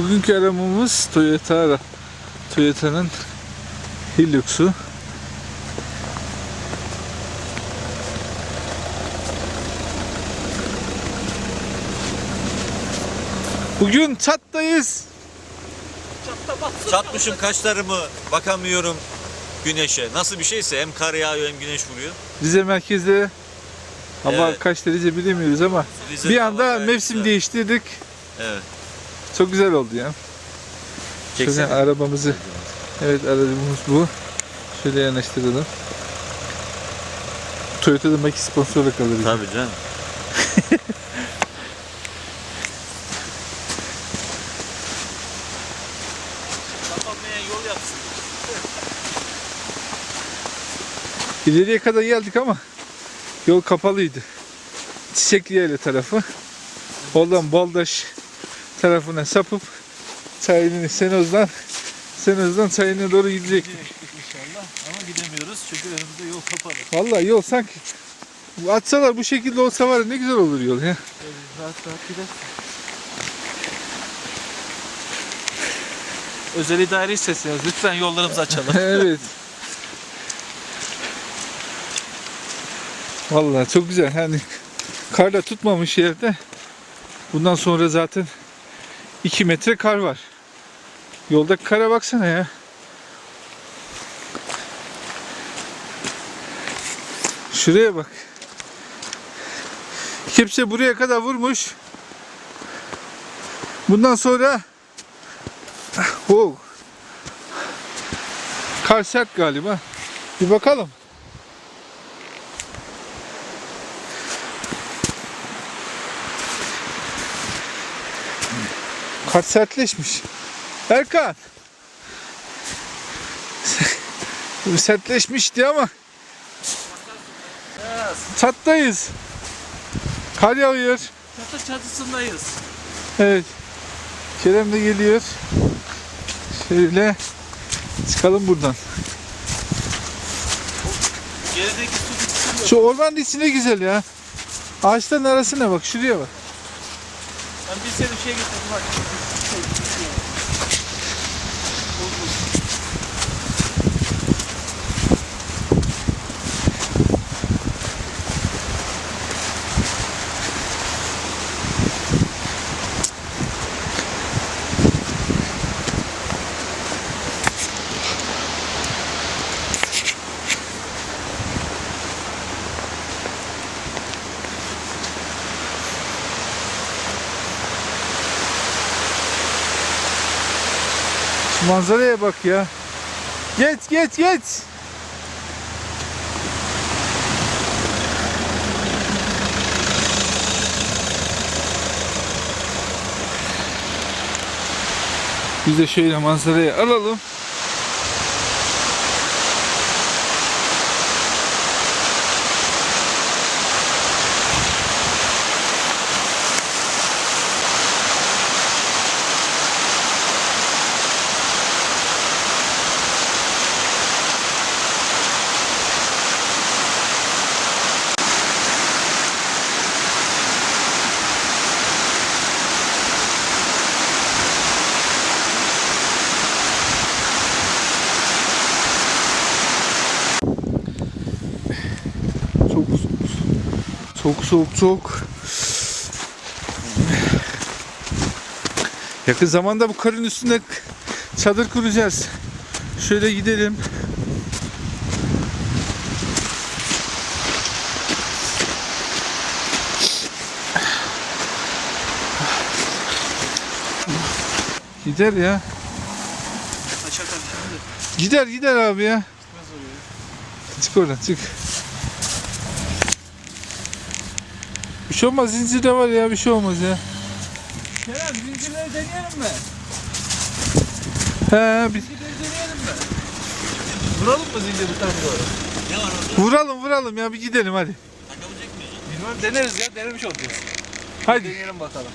Bugünkü aramamız Toyota ara. Toyota'nın Hilux'u. Bugün çattayız. Çatmışım kaşlarımı bakamıyorum güneşe. Nasıl bir şeyse hem kar yağıyor hem güneş vuruyor. Rize merkezde ama Evet. kaç derece bilemiyoruz ama Rize'de bir hava anda gayet mevsim güzel. değiştirdik. Evet. Çok güzel oldu ya. Şöyle Çeksene. arabamızı. Evet aracımız bu. Şöyle yanaştıralım. Toyota'da belki sponsorluk alırız. Tabii canım. Kapanmayan yol yapsın. İleriye kadar geldik ama yol kapalıydı. Çiçekli Yayla tarafı. Oradan Baldaş tarafına sapıp Çayeli'nin Senoz'dan Senoz'dan Çayeli'ne doğru gidecektik. İnşallah ama gidemiyoruz çünkü önümüzde yol kapalı. Vallahi yol sanki atsalar bu şekilde olsa var ya ne güzel olur yol ya. Rahat rahat gidersin. Özel idare sesleniyoruz. Lütfen yollarımızı açalım. evet. Vallahi çok güzel. Hani karda tutmamış yerde bundan sonra zaten 2 metre kar var. Yoldaki kara baksana ya. Şuraya bak. Kepçe buraya kadar vurmuş. Bundan sonra oh, Kar sert galiba. Bir bakalım. Kar sertleşmiş. Erkan. Sertleşmişti ama çattayız. Kar yağıyor. Çatı çatısındayız. Evet. Kerem de geliyor. Şöyle çıkalım buradan. Gerideki su. Şu ormanın içine güzel ya. Ağaçların arasına bak şuraya bak. Ben bir sene bir şey getirdim bak. Manzaraya bak ya. Geç geç geç. Biz de şöyle manzarayı alalım. Çok çok soğuk çok. Yakın zamanda bu karın üstünde çadır kuracağız. Şöyle gidelim. Gider ya. Gider gider abi ya. Çık oradan çık. Şey olmaz zincir de var ya bir şey olmaz ya. Kerem zincirleri deneyelim mi? He biz Zincirleri deneyelim mi? Vuralım mı zinciri bir tane doğru? Ne var orada? vuralım vuralım ya bir gidelim hadi. Takabilecek miyiz? Bilmem deneriz ya denemiş olacağız. Hadi Deneyelim bakalım.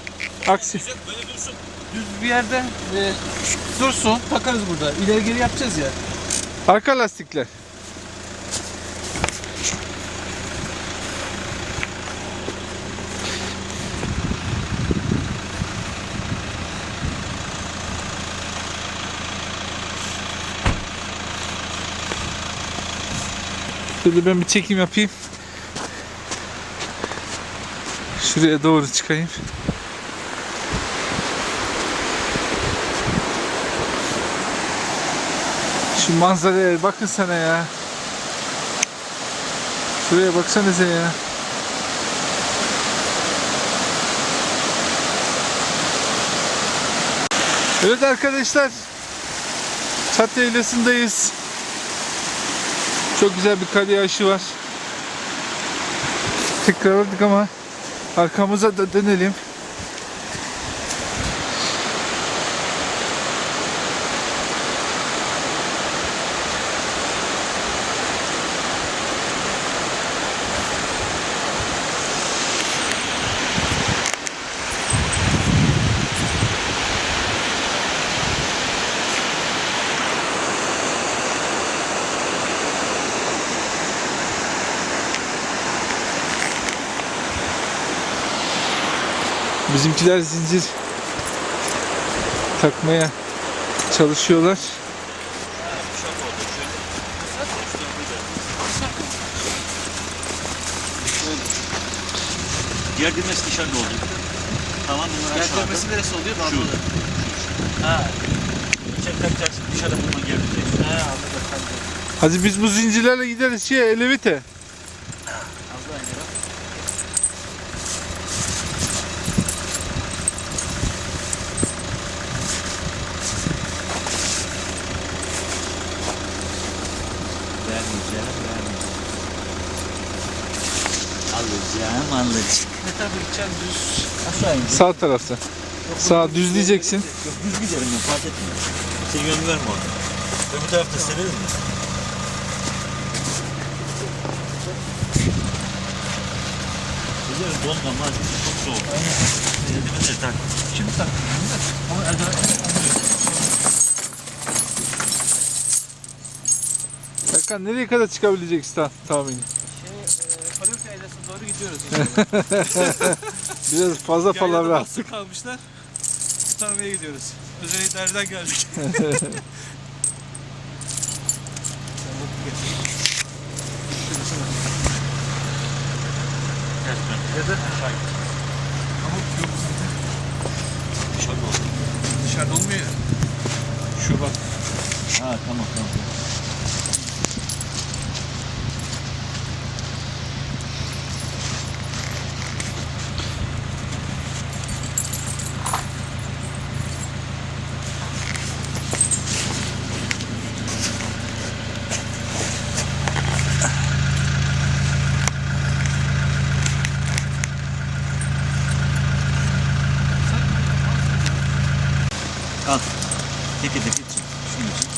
aksi. Güzel böyle dursun. Düz bir yerde e, dursun takarız burada. İleri geri yapacağız ya. Arka lastikler. Şöyle ben bir çekim yapayım. Şuraya doğru çıkayım. Şu manzaraya bakın sana ya. Şuraya baksanıza ya. Evet arkadaşlar. Çat yaylasındayız. Çok güzel bir kar yağışı var. Tekrarladık ama arkamıza da dönelim. Bizimkiler zincir takmaya çalışıyorlar. Diğer düğmesi dışarıda oldu. Tamam bunlar Yer aşağıda. dönmesi neresi oluyor? Şu. Ha. İçeri takacaksın dışarıda bulman gerekecek. He anladım. Hadi. Hadi biz bu zincirlerle gideriz şey Elevite. Sağ tarafta. Sağ düzleyeceksin. Yok düz giderim ben fark etmiyor. Senin yönünü verme orada. Öbür tarafta severim mi? Güzel dondan var. Çok soğuk. Eldivenleri tak. Şimdi tak. Ama eldiven Serkan nereye kadar çıkabileceksin ta tahmini? Şey, e, Yaylası'na doğru gidiyoruz. Biraz fazla palavra. Bastı kalmışlar. Kurtarmaya gidiyoruz. Özelliklerden geldik. Ya da Aşağı git. ama yok zaten. Dışarıda. Dışarıda olmuyor ya. Şu bak. Ha tamam tamam. Al. Teke teke çık. Şunu için.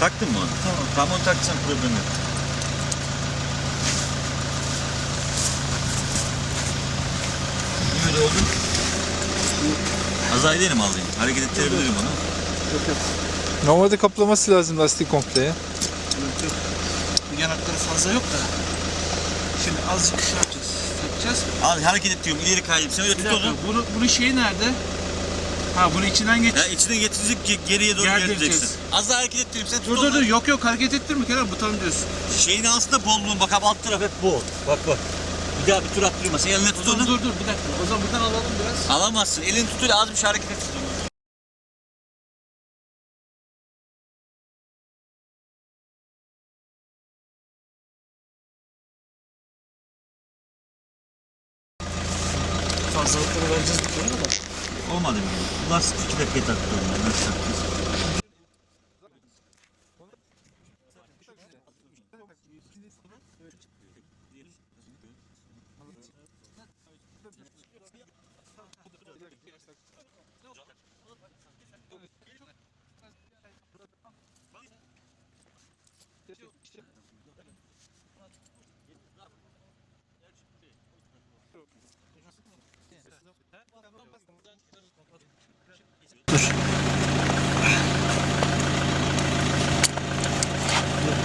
Taktın mı onu taksan problem yok. Niye öyle oldu? Az edelim alayım. Hareket ettirebilirim onu. Yok yok. Normalde kaplaması lazım lastik komple ya. Yok yok. Yanakları fazla yok da. Şimdi azıcık şey yapacağız. Takacağız. Al hareket ettiriyorum. İleri kayayım. Sen öyle Bir tut dakika. onu. Bunu, bunun şeyi nerede? Ha bunu içinden geç. Ya içine getirecek ki geriye doğru Gerdireceksin. geleceksin. Az daha hareket ettireyim. Sen tut Dur dur onları. dur. Yok yok hareket ettirme Kerem. Butalım diyorsun. Şeyin aslında bolluğun bak abi alt taraf hep bol. Bak bak. Bir daha bir tur attırma. Sen eline tut Dur onu. dur dur bir dakika. O zaman buradan alalım biraz. Alamazsın. Elini tut öyle az bir şey hareket et. Fazlalıkları vereceğiz bir kere ama. Olmadı mı? Lastik iki dakika taktı onlar. Nasıl takacağız?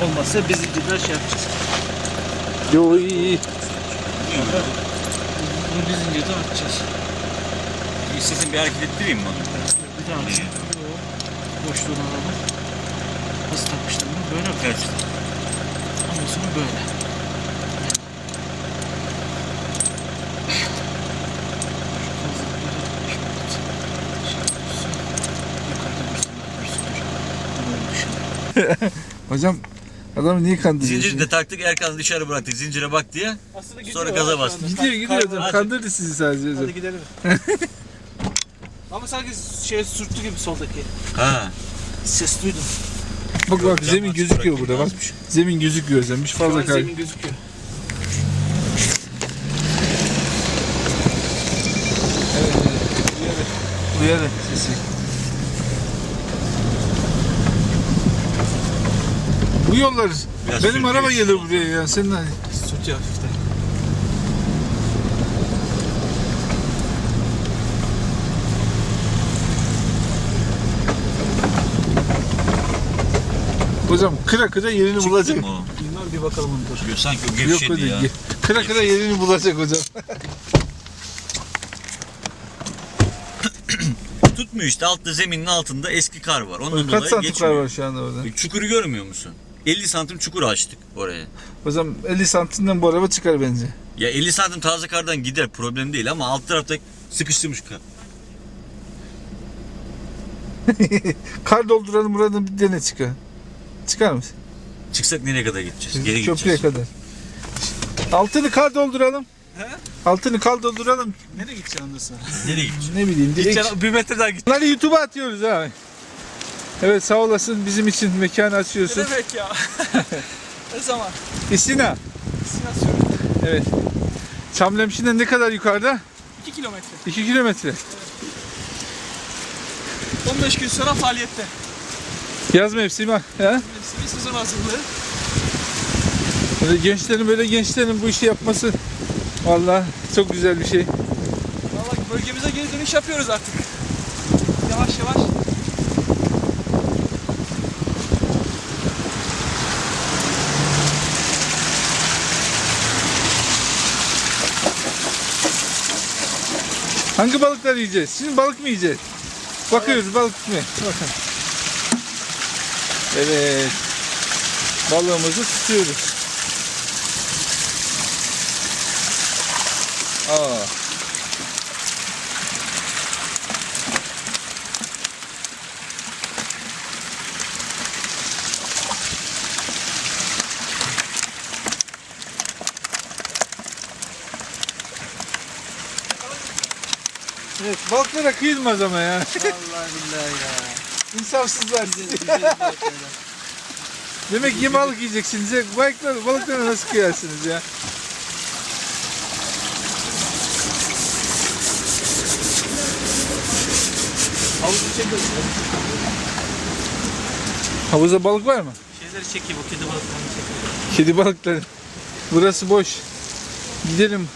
Olmazsa biz inciler şey yapacağız. Yo iyi iyi. Bunu biz incirden atacağız. İstedim bir hareket ettireyim mi onu? Bir tane. Boşluğunu alalım. Nasıl takmışlar bunu? Böyle mi Evet. sonra böyle. Hocam adamı niye kandırıyorsun? Zinciri de taktık Erkan'ı dışarı bıraktık zincire bak diye. Aslında Sonra gaza bastı. Gidiyor gidiyor hocam. Kandırdı sizi sadece hocam. Hadi gidelim. Ama sanki şey sürttü gibi soldaki. Ha. Ses duydum. Bak bak Cam zemin açık gözüküyor bırakayım burada bak. Zemin gözüküyor hocam. Hiç Şu an fazla kay. zemin gözüküyor. Uyarı sesi. Bu yollar Biraz benim araba gelir buraya ya. Senin Sürtüyor hafiften. hocam kıra kıra yerini bulacak. Çıktı mı o? Bilmem bir bakalım onu dur. Yo, Sanki o Yok gevşedi hocam. ya. ge- Kıra kıra yerini bulacak hocam. Tutmuyor işte altta zeminin altında eski kar var. Ondan Kaç dolayı santim kar geçmiyor. var şu anda orada? Çukuru görmüyor musun? 50 santim çukur açtık oraya. Hocam 50 santimden bu araba çıkar bence. Ya 50 santim taze kardan gider problem değil ama alt tarafta sıkıştırmış kar. Kar dolduralım buradan bir dene çıkar. Çıkar mısın? Çıksak nereye kadar gideceğiz? Geri Köprüye gideceğiz. kadar. Altını kar dolduralım. He? Altını kar dolduralım. Nereye gideceksin ondan sonra? Nereye gideceğiz? Ne bileyim direkt. Gideceksin bir metre daha git. Bunları YouTube'a atıyoruz abi. Evet sağ olasın bizim için mekan Ne açıyorsun. demek ya? ne zaman? İstina. Sinan söyle. Evet. Çamlemşin'den ne kadar yukarıda? 2 kilometre. 2 kilometre. 15 gün sonra faaliyette. Yaz mevsimi. Ha? Mevsimi sezon hazırlığı. Böyle gençlerin böyle gençlerin bu işi yapması vallahi çok güzel bir şey. Vallahi bölgemize geri dönüş yapıyoruz artık. Yavaş yavaş. Hangi balıkları yiyeceğiz? Şimdi balık mı yiyeceğiz? Bakıyoruz balık mı? Bakın. Evet. Balığımızı tutuyoruz. Balıklara kıyılmaz ama ya. Vallahi billahi ya. İnsafsızlar. Demek ki balık yiyeceksiniz. ya. Balıkları, balıklara nasıl kıyarsınız ya? Havuzu çekiyoruz. Havuzda balık var mı? Şeyleri çekeyim, o kedi balıklarını çekeyim. Kedi balıkları. Burası boş. Gidelim.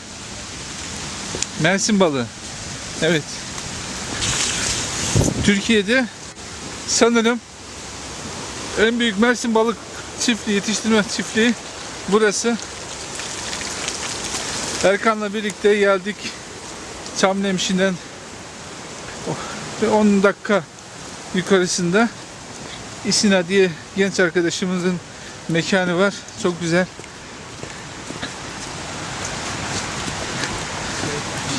Mersin balığı. Evet. Türkiye'de sanırım en büyük Mersin balık çiftliği, yetiştirme çiftliği burası. Erkan'la birlikte geldik. Çamlemşin'den oh, ve 10 dakika yukarısında İsina diye genç arkadaşımızın mekanı var. Çok güzel.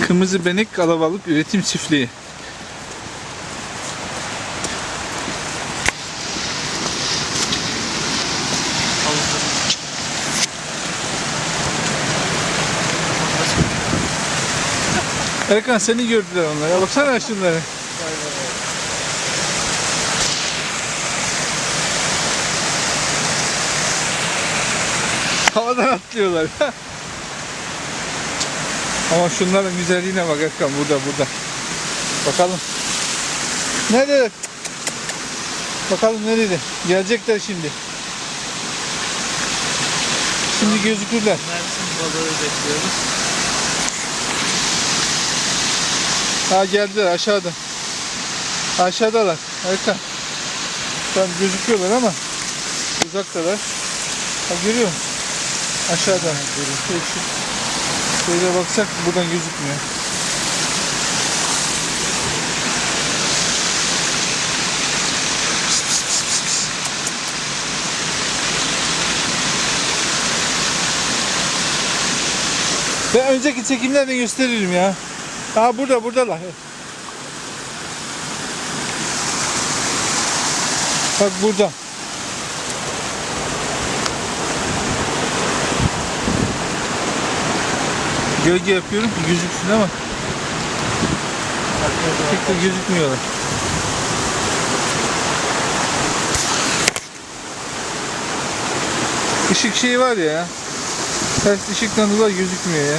Kırmızı Benek Alabalık Üretim Çiftliği. Erkan seni gördüler onlar. Ya baksana şunlara. Havadan atlıyorlar. Ama şunların güzelliğine bak Erkan burada burada. Bakalım. Nerede? Bakalım nerede? Gelecekler şimdi. Şimdi gözükürler. Mersin balığı bekliyoruz. Ha geldiler aşağıda. Aşağıdalar. Harika. Tam gözüküyorlar ama uzaktalar. Ha görüyor musun? Aşağıda. Şöyle, şey, şöyle baksak buradan gözükmüyor. Ben önceki çekimlerden gösteririm ya. Ha burada buradalar. Bak burada. Gölge yapıyorum ki gözüksün ama pek de gözükmüyorlar. Işık şeyi var ya. Ters ışıktan dolayı gözükmüyor ya.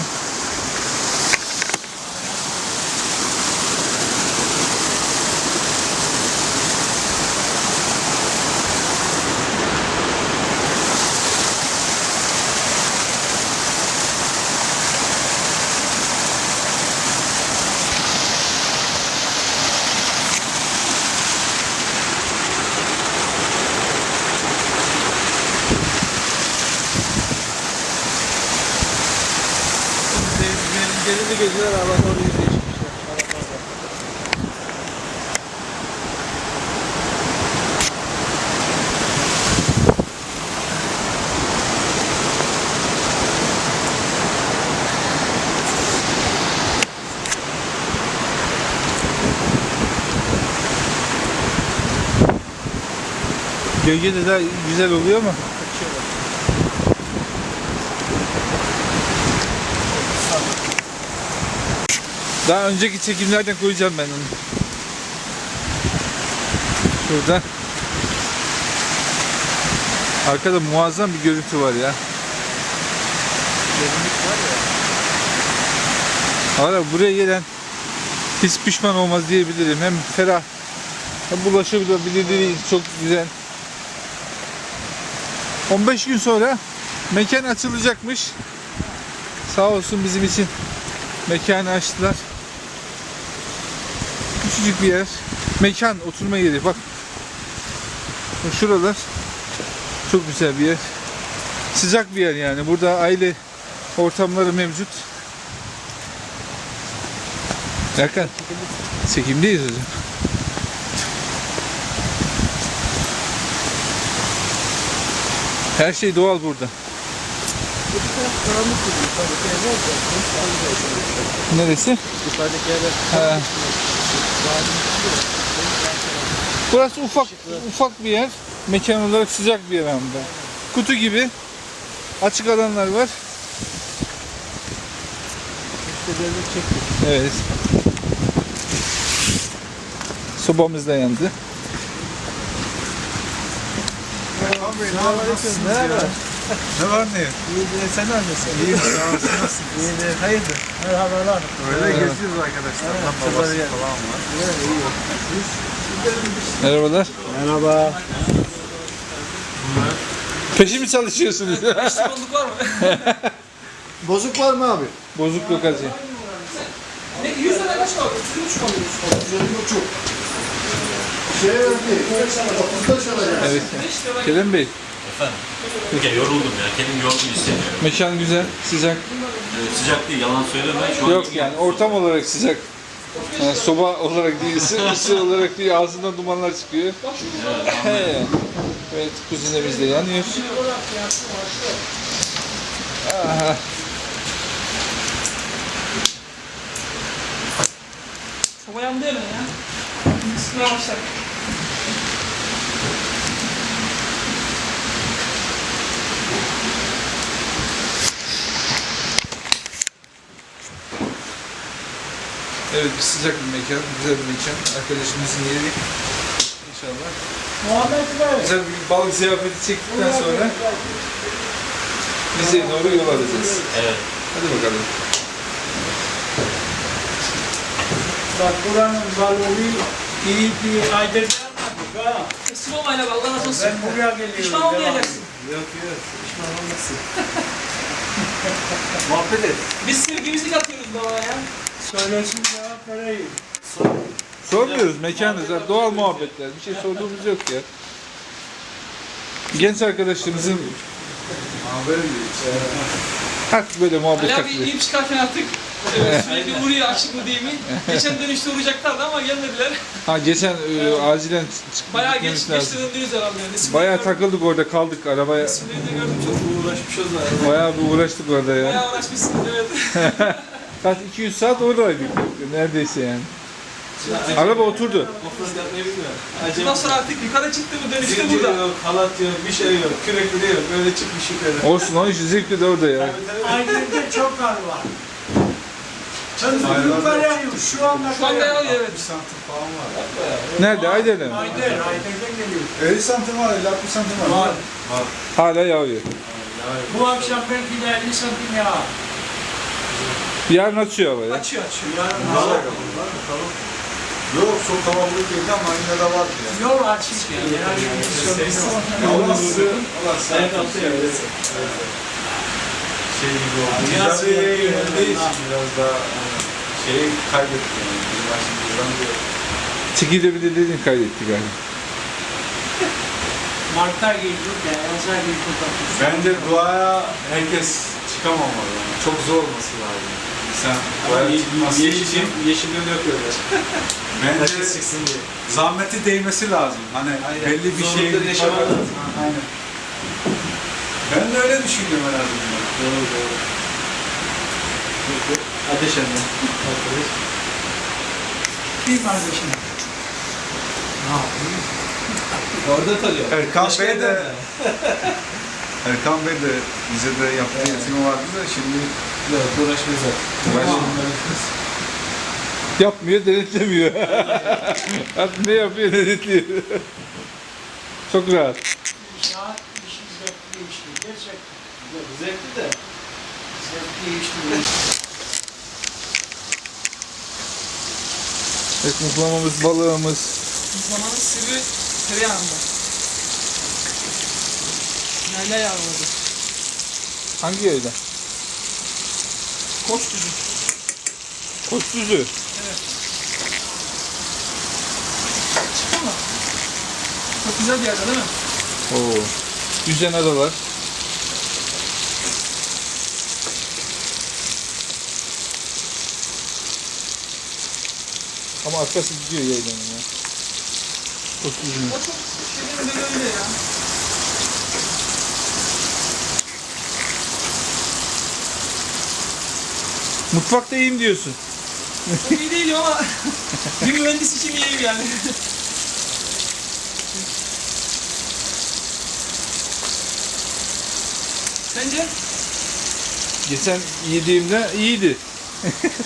Denizi geceler hava doğru yürüyüşmüşler. Gölge de daha güzel oluyor ama daha önceki çekimlerden koyacağım ben onu. Şurada. Arkada muazzam bir görüntü var ya. Derinlik var ya. Valla buraya gelen hiç pişman olmaz diyebilirim. Hem ferah hem ulaşabilirliği çok güzel. 15 gün sonra mekan açılacakmış. Sağ olsun bizim için mekanı açtılar. Küçücük bir yer. Mekan, oturma yeri. Bak. Şuralar çok güzel bir yer. Sıcak bir yer yani. Burada aile ortamları mevcut. Erkan. Çekimdeyiz hocam. Her şey doğal burada. Neresi? Ha. Burası ufak ufak bir yer. Mekan olarak sıcak bir yer hem de. Kutu gibi. Açık alanlar var. Evet. Sobamız da yandı. Selamünaleyküm. Merhaba. Ne var ne? İyi de sen nasılsın? Sağ olasın. Nasılsın? İyi de hayırdır? Merhabalar. Öyle Evet. geziyoruz arkadaşlar. Evet, babası falan var. Evet, iyi. Merhabalar. Merhaba. Peşi mi çalışıyorsunuz? Bozuk var mı? Bozuk var mı abi? Bozuk yok hacı. Ne 100 lira kaç var? 33 mu alıyorsun? Şey öyle 35 olacak. Evet. Kerem Bey, Efendim. Ya yoruldum ya. Kendimi yorgun hissediyorum. mekan güzel, sıcak. Ee, sıcak değil yalan söyleme. Şu an Yok yani ortam olarak sıcak. Yani soba olarak değil, ısı, ısı olarak değil, ağzından dumanlar çıkıyor. He. evet, kuzinemiz de yanıyor. Aha. Soba yandı hemen ya. Bismillah başlar. Evet, bir sıcak bir mekan, güzel bir mekan. Arkadaşımızın yeri inşallah. Muhammed Bey. Güzel bir balık ziyafeti çektikten sonra bize doğru yol alacağız. Evet. Hadi bakalım. Bak buranın balığı iyi bir aydır yapmadık ha. Teslim olmayla Allah razı olsun. Ben buraya geliyorum. Pişman olmayacaksın. Yok yok. Pişman olmasın. Muhabbet et. Biz sevgimizlik atıyoruz baba ya. Söylesin cevap vereyim. Sormuyoruz mekanız, yani doğal muhabbetler. Bir şey sorduğumuz yok ya. Genç arkadaşlarımızın Hak böyle muhabbet Ali abi takılıyor. iyi çıkarken artık Evet, sürekli uğruyor akşamı değil mi? Geçen dönüşte uğrayacaklardı ama gelmediler. Ha geçen e, acilen çık- Bayağı geç, lazım. döndünüz herhalde. Resimleri Bayağı gördüm. takıldık orada kaldık arabaya. Resimleri de gördüm çok. Uğraşmışız. Bayağı bir uğraştık orada ya. Bayağı uğraşmışsınız evet. Kaç 200 saat oradaydık neredeyse yani. Araba oturdu. Offroad yapmayı bilmiyor. Bundan sonra artık yukarı çıktı mı dönüşte Zincir burada. yok, halat yok, bir şey yok. Kürekli değil, böyle çıkmış yukarı. Olsun o işi zevkli de orada ya. Aydın'da çok kar var. Yukarı yağıyor. Şu anda Şu anda kar yağıyor evet. santim falan var. Nerede? Aydın'da mı? Aydın, Aydın'dan geliyor. 50 santim var, 50 santim var. Var. Hala yağıyor. Bu akşam belki de 50 santim yağar. Yarın açıyor hava ya. Açıyor açıyor. Yarın Yok çok kalabalık değil ama yine de var yani. yol açık yani. Herhangi bir sorun yok. Allah sizi, Allah sizi. Ayak altı yani. Şey gibi oldu. Biraz Ticari iyi, yöneldiği için biraz daha hani, şeyi kaybetti yani. Bizim başımızdan diyor. Çikide bir de dedin kaydetti galiba. Mart'ta girdik de yaza girdik. Bence duaya herkes çıkamamalı yani. Çok zor olması lazım. Sen çıkması için Yeşil, yeşilini yapıyorlar. bence çıksın diye. zahmeti değmesi lazım. Hani Aynen. belli bir şey. Zorlukları yaşaman lazım. Aynen. Ben de öyle düşünüyorum azından. Doğru doğru. Ateş yanıyor. Arkadaş. Bir kardeşim. Orada tanıyor. Erkan Başka Bey de Erkan Bey de bize de yaptığı eğitimi vardı da şimdi Yok uğraşmıyor zaten. uğraşmıyor. Yapmıyor, denetlemiyor. Artık ne yapıyor, denetliyor. Çok rahat. Saat işi zevkli işti. Gerçekten. Zevkli de. Zevkli işti. Evet, mutlamamız, balığımız. Zamanın sırrı tereyağında. Yayla yağladı. Hangi yayla? Koç düzü. Koç düzü. Çıktı mı? Çok güzel bir yerde değil mi? Oo. Düzen adalar. Ama arkası gidiyor yaylanın ya. Koç düzünün. O çok şeyin böyle öyle ya. Mutfakta iyiyim diyorsun. İyi değilim ama bir mühendis için iyiyim yani. Sence? Geçen yediğimde iyiydi.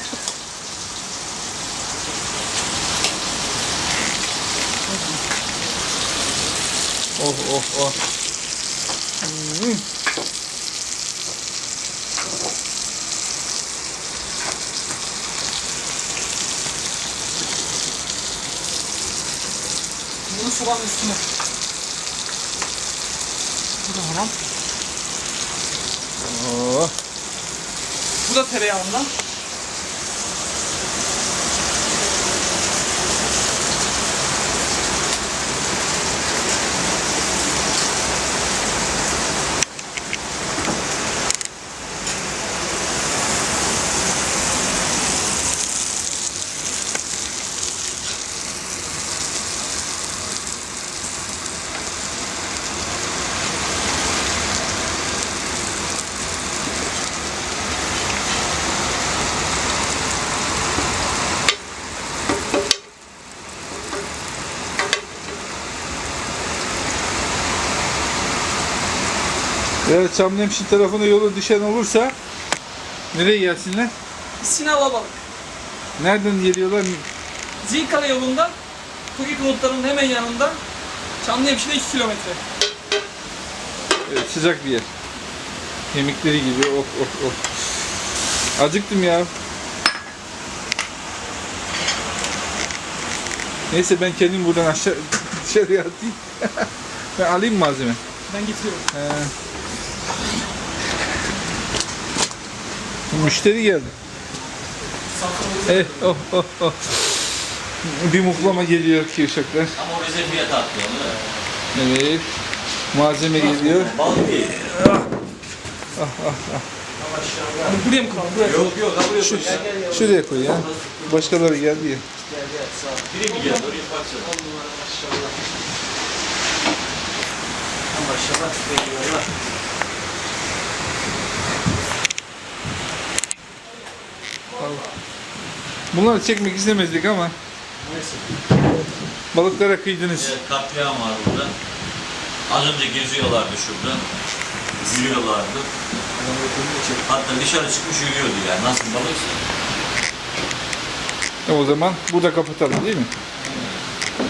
oh oh oh. Hmm. Soğan üstüne. Bu da haram. Oh. Bu da tereyağından. Evet Çamlıhemşin tarafına yolu düşen olursa nereye gelsinler? Sinava balık. Nereden geliyorlar? Zilkale yolunda Toki konutlarının hemen yanında Çamlıhemşin'e 2 kilometre. Evet, sıcak bir yer. Kemikleri gibi of of of. Acıktım ya. Neyse ben kendim buradan aşağı dışarıya atayım. ben alayım malzeme. Ben getiriyorum. Ee, müşteri geldi. Eh, oh, oh, oh. Bir muhlama geliyor ki uşaklar. Ama o bize fiyat atlıyor değil mi? Evet. Malzeme geliyor. Balık değil. maşallah. Buraya mı kaldı? Buraya. Yok yok kabul Şu, yok. şuraya koy ya. Başkaları geldi ya. Gel gel sağ ol. Biri mi geldi oraya baksana. On numara maşallah. Ha, Maşallah. Bunları çekmek istemezdik ama Neyse. balıklara kıydınız. Evet, katliam var burada. Az önce geziyorlardı şurada. Yürüyorlardı. Hatta dışarı çıkmış yürüyordu yani. Nasıl balıksa. E o zaman burada kapatalım değil mi?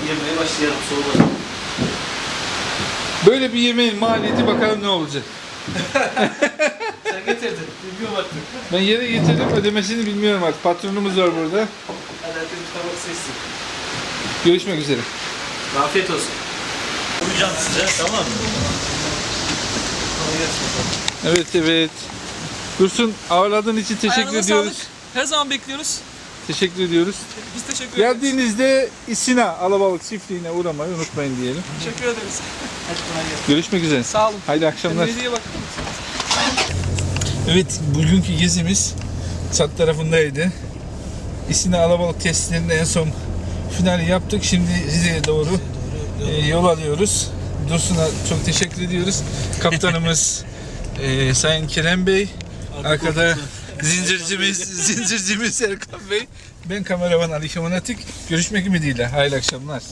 Yemeye başlayalım soğumadan. Böyle bir yemeğin maliyeti bakalım ne olacak. Getirdin. Bilmiyorum artık. Ben yere getirdim ödemesini bilmiyorum artık. Patronumuz var burada. Hadi bir tabak seçsin. Görüşmek üzere. Afiyet olsun. Uyuyacağım size tamam mı? Evet evet. Dursun ağırladığın için teşekkür Ayağınıza ediyoruz. sağlık. Her zaman bekliyoruz. Teşekkür ediyoruz. Biz teşekkür ederiz. Geldiğinizde İsina Alabalık çiftliğine uğramayı unutmayın diyelim. Teşekkür ederiz. Hadi. Görüşmek üzere. Sağ olun. Hayırlı akşamlar. Kendinize iyi bakın. Evet, bugünkü gezimiz Çat tarafındaydı. İsina Alabalık testlerinde en son finali yaptık. Şimdi Rize'ye doğru e, yol alıyoruz. Dursun'a çok teşekkür ediyoruz. Kaptanımız e, Sayın Kerem Bey. Arkada zincircimiz, zincircimiz Erkan Bey. Ben kameraman Ali Kemal Atik. Görüşmek ümidiyle. Hayırlı akşamlar.